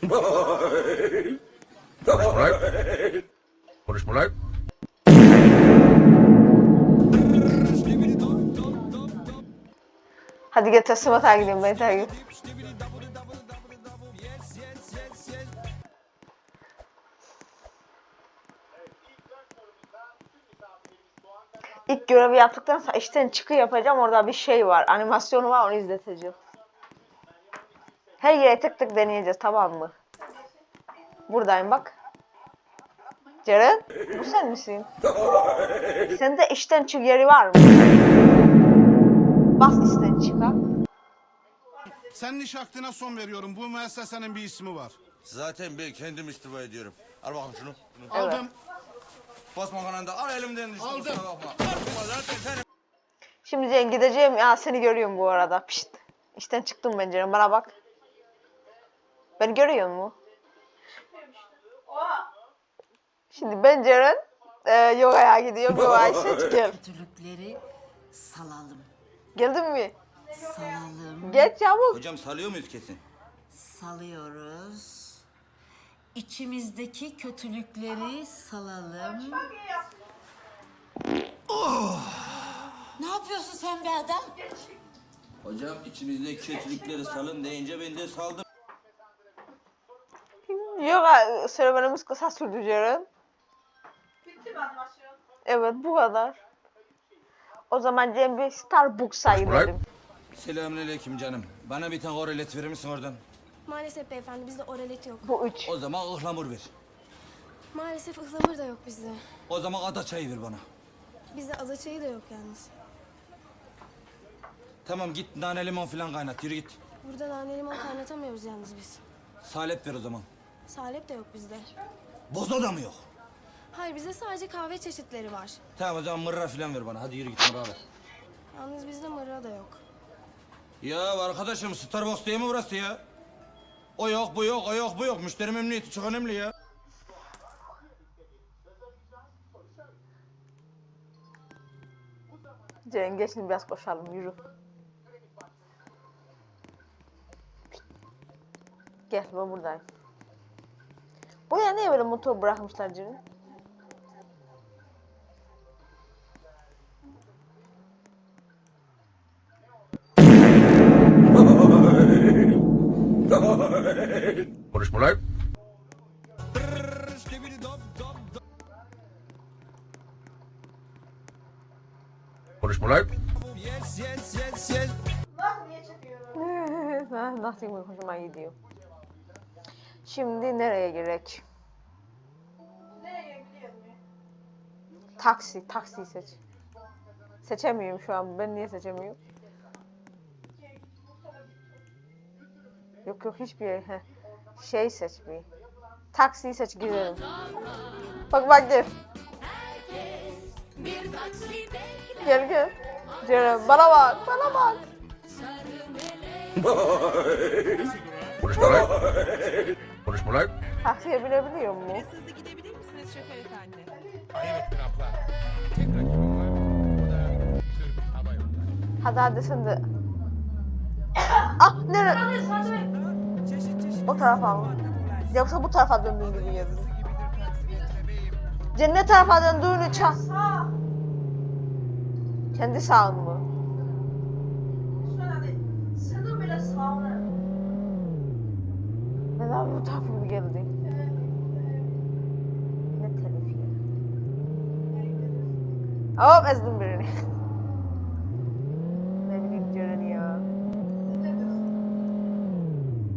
Konuşma lan. Konuşma lan. Hadi teslim atağa gidelim ben takip. İlk görevi yaptıktan sonra işten çıkı yapacağım. Orada bir şey var. Animasyonu var onu izleteceğim. Her yere tık tık deneyeceğiz tamam mı? Buradayım bak. Ceren bu sen misin? Sende işten çık yeri var mı? Bas işten çıka. Senin iş hakkına son veriyorum. Bu müessesenin bir ismi var. Zaten ben kendim istifa ediyorum. Al bakalım şunu. şunu. Evet. Aldım. Basma kananda al elimden düştü. Aldım. kusura bakma. Bakma zaten sen Şimdi Cem gideceğim. Ya seni görüyorum bu arada. Pişt. İşten çıktım ben Cem. Bana bak. Beni görüyor mu? Şimdi ben Ceren e, yogaya gidiyorum. Yogayı seç gel. kötülükleri salalım. Geldin mi? Salalım. Geç çabuk. Hocam salıyor muyuz kesin? Salıyoruz. İçimizdeki kötülükleri salalım. Ne yapıyorsun sen be adam? Hocam içimizdeki kötülükleri salın deyince ben de saldım. Yoga serüvenimiz kısa sürdü Ceren. Evet bu kadar. O zaman Cem bir Starbucks'a gidelim. Selamünaleyküm canım. Bana bir tane oralet verir misin oradan? Maalesef beyefendi bizde oralet yok. Bu üç. O zaman ıhlamur ver. Maalesef ıhlamur da yok bizde. O zaman ada çayı ver bana. Bizde aza çayı da yok yalnız. Tamam git nane limon falan kaynat yürü git. Burada nane limon kaynatamıyoruz yalnız biz. Salep ver o zaman. Salep de yok bizde. Boza da mı yok? Hayır bizde sadece kahve çeşitleri var. Tamam o zaman mırra falan ver bana. Hadi yürü git mırra ver. Yalnız bizde mırra da yok. Ya arkadaşım Starbucks değil mi burası ya? O yok bu yok o yok bu yok. Müşteri memnuniyeti çok önemli ya. Ceren geç şimdi biraz koşalım yürü. Gel ben buradayım. Buraya niye böyle motor bırakmışlar Ceren? Konuşma lan. Konuşma lan. Nothing mi hoşuma gidiyor. Şimdi nereye gerek? Taksi, taksi seç. Seçemiyorum şu an. Ben niye seçemiyorum? Yok yok hiçbir yer. Heh. Şey seç bir. Taksiyi seç gidelim. Bak bak gel. Gel gel. Ceren bana bak bana bak. Konuşma lan. Konuşma lan. Taksiye binebiliyor mu? Hızlı gidebilir misiniz şoför efendi? Hadi hadi sen de. Ah nere? O tarafa mı? Yoksa bu tarafa döndüğün gibi geldi. Cennet tarafa döndüğünü çal. Kendi sağın mı? Abi bu tarafa gibi geldi. Ne telifi ya. Hop ezdim birini. ne bileyim Ceren ya.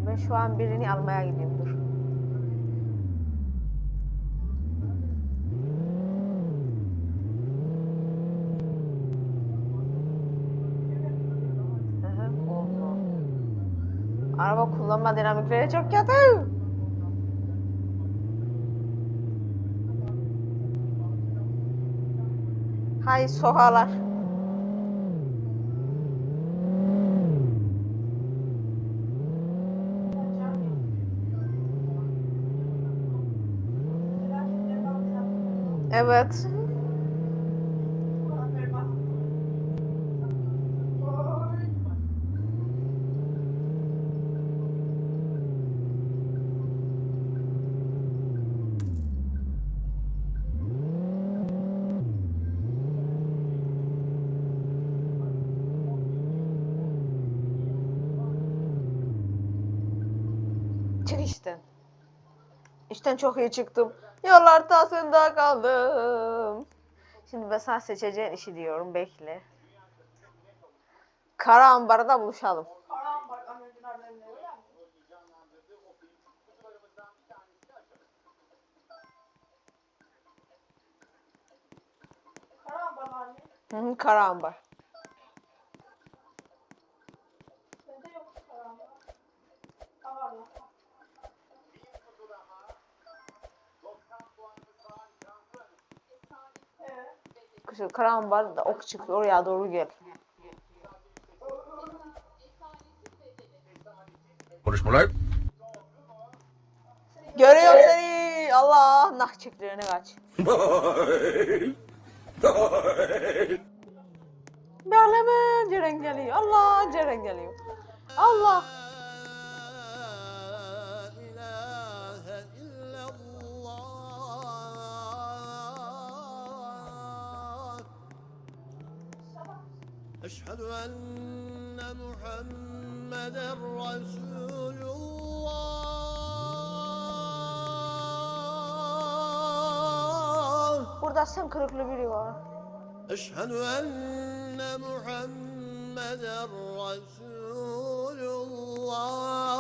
Ben şu an birini almaya gidiyorum dur. Araba kullanma dinamikleri çok kötü. Hay sohalar. Evet. çık işten. İşten çok iyi çıktım. Yollar ortasında kaldım. Şimdi ben seçeceğin işi diyorum. Bekle. Kara ambarda buluşalım. Hı, kara ambar. Şu kara ambarda ok çıkıyor. Oraya doğru gel. Konuşma lan. Görüyorum seni. Allah nah çektirene kaç. Berleme Ceren geliyor. Allah Ceren geliyor. Allah. أشهد أن محمدا رسول الله Burada sen kırıklı biri var. أشهد أن محمدا رسول الله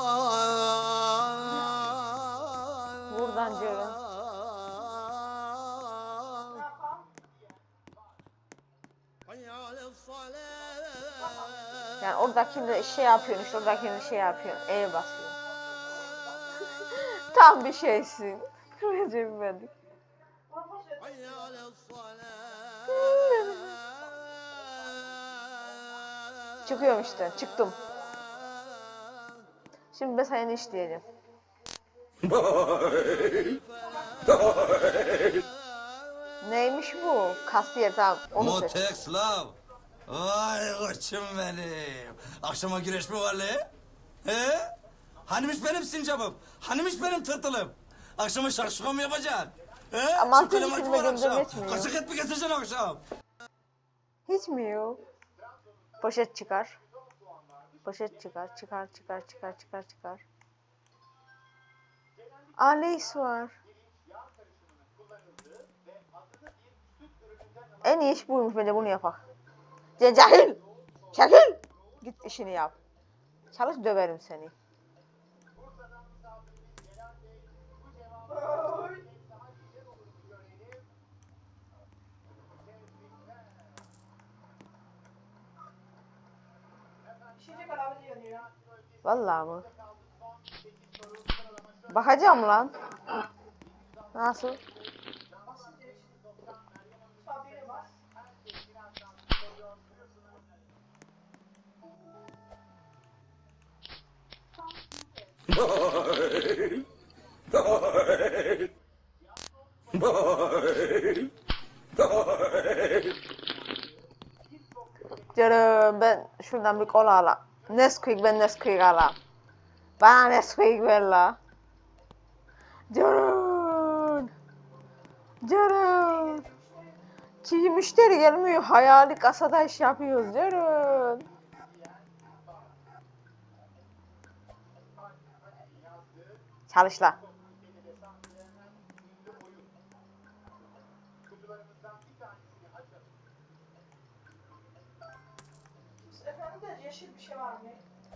Yani oradaki de şey yapıyorsun işte oradaki de şey yapıyorsun. E basıyor. Tam bir şeysin. Recep İvedik. Çıkıyorum işte. Çıktım. Şimdi ben sayını işleyelim. Neymiş bu? Kasiyer tamam. Onu Motex Vay koçum benim. Akşama güreş mi var le? He? Hanimiş benim sincapım? Hanimiş benim tırtılım? Akşama şakşuka mı yapacaksın? He? Ama Şu kale Atatürk maçı filme var akşam. göndermetmiyor. Kaçak et mi getireceksin akşam? Hiç mi yok? Poşet çıkar. Poşet çıkar, çıkar, çıkar, çıkar, çıkar, çıkar. Alex var. En iyi iş buymuş bence bunu yapak. Ce- Cahil! Git işini yap. Çalış döverim seni. Vallahi mı? Bakacağım lan. Nasıl? Canım ben şuradan bir kola alayım. Nesquik ben Nesquik alayım. Bana Nesquik ver la. Canım. Canım. Çiğ müşteri gelmiyor. Hayali kasada iş yapıyoruz canım. Çalış la.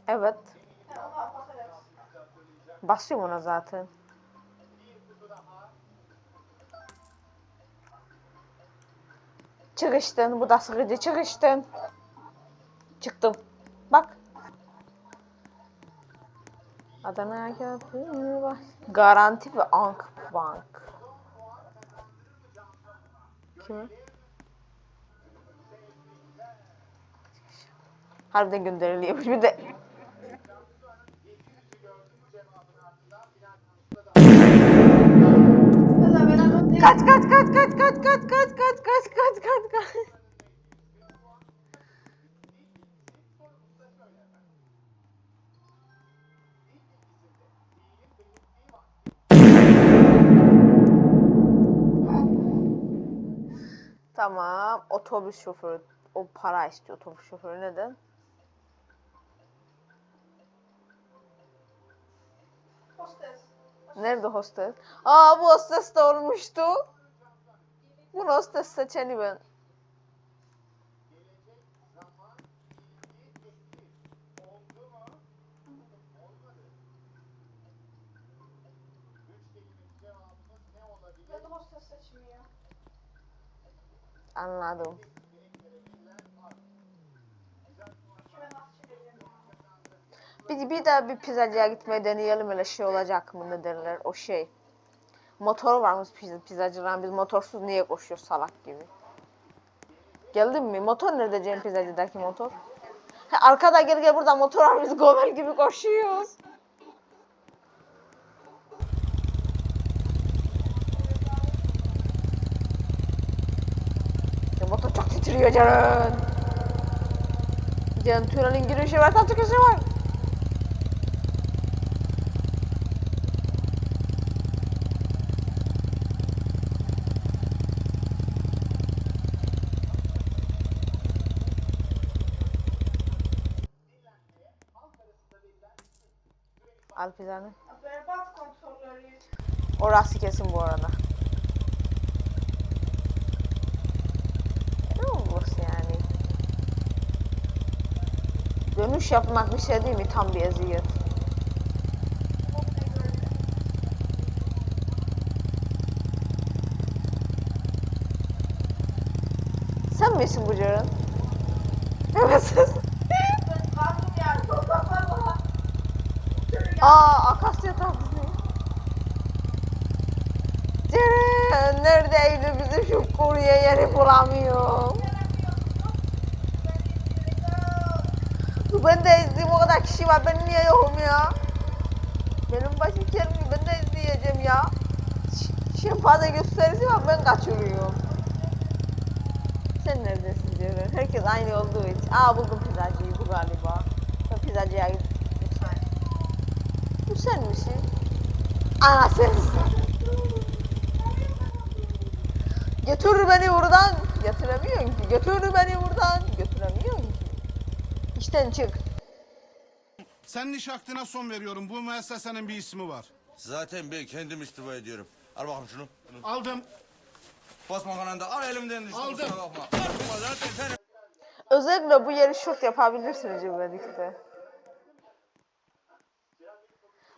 Evet. Basıyorum ona zaten. Çıkıştın. Bu da sıkıcı. Çıkıştın. Çıktım. Bak. Adana Köprü bak. Garanti ve Ank Bank. Kimi? Harbiden gönderiliyormuş bir de. Kaç kaç kaç kaç kaç Otobüs şoförü. O para istiyor otobüs şoförü. Neden? Hostes. Nerede hostes? Aa bu hostes de olmuştu. Bu hostes seçeni ben. Anladım. Bir, bir daha bir pizzacıya gitmeye deneyelim öyle şey olacak mı ne derler o şey. Motor varmış pizza, pizzacıların biz motorsuz niye koşuyoruz salak gibi. Geldin mi? Motor nerede Cem pizzacıdaki motor? Ha, arkada gel gel burada motor var biz govel gibi koşuyoruz. Ya titriyor Ceren. Ceren tünelin girişi var, tam çıkışı var. Al pizzanı. Orası kesin bu arada. Ne olmuş yani? Dönüş yapmak bir şey değil mi? Tam bir eziyet. Sen misin bu Ceren? Evet siz. Aa akasya tatlısı. Ceren neredeydi bizim şu kurye yeri bulamıyorum. Ben de izleyeyim o kadar kişi var ben niye yokum ya? Benim başım çelmiyor ben de izleyeceğim ya. Şimdi fazla gösterisi var ben kaçırıyorum. Sen neredesin Ceren? Herkes aynı olduğu için. Aa buldum pizzacıyı bu galiba. Ben pizzacıya lütfen. Bu sen misin? Aa sensin. Götür beni buradan. Götüremiyorsun ki. Götür beni buradan. İşten çık. Senin iş hakkına son veriyorum. Bu müessesenin bir ismi var. Zaten ben kendim istifa ediyorum. Al bakalım şunu. Aldım. Basma kananda al elimden düştü. Aldım. kusura bakma. Zaten sen Özellikle bu yeri şut yapabilirsiniz cimrilikte.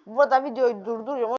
Burada videoyu durduruyorum.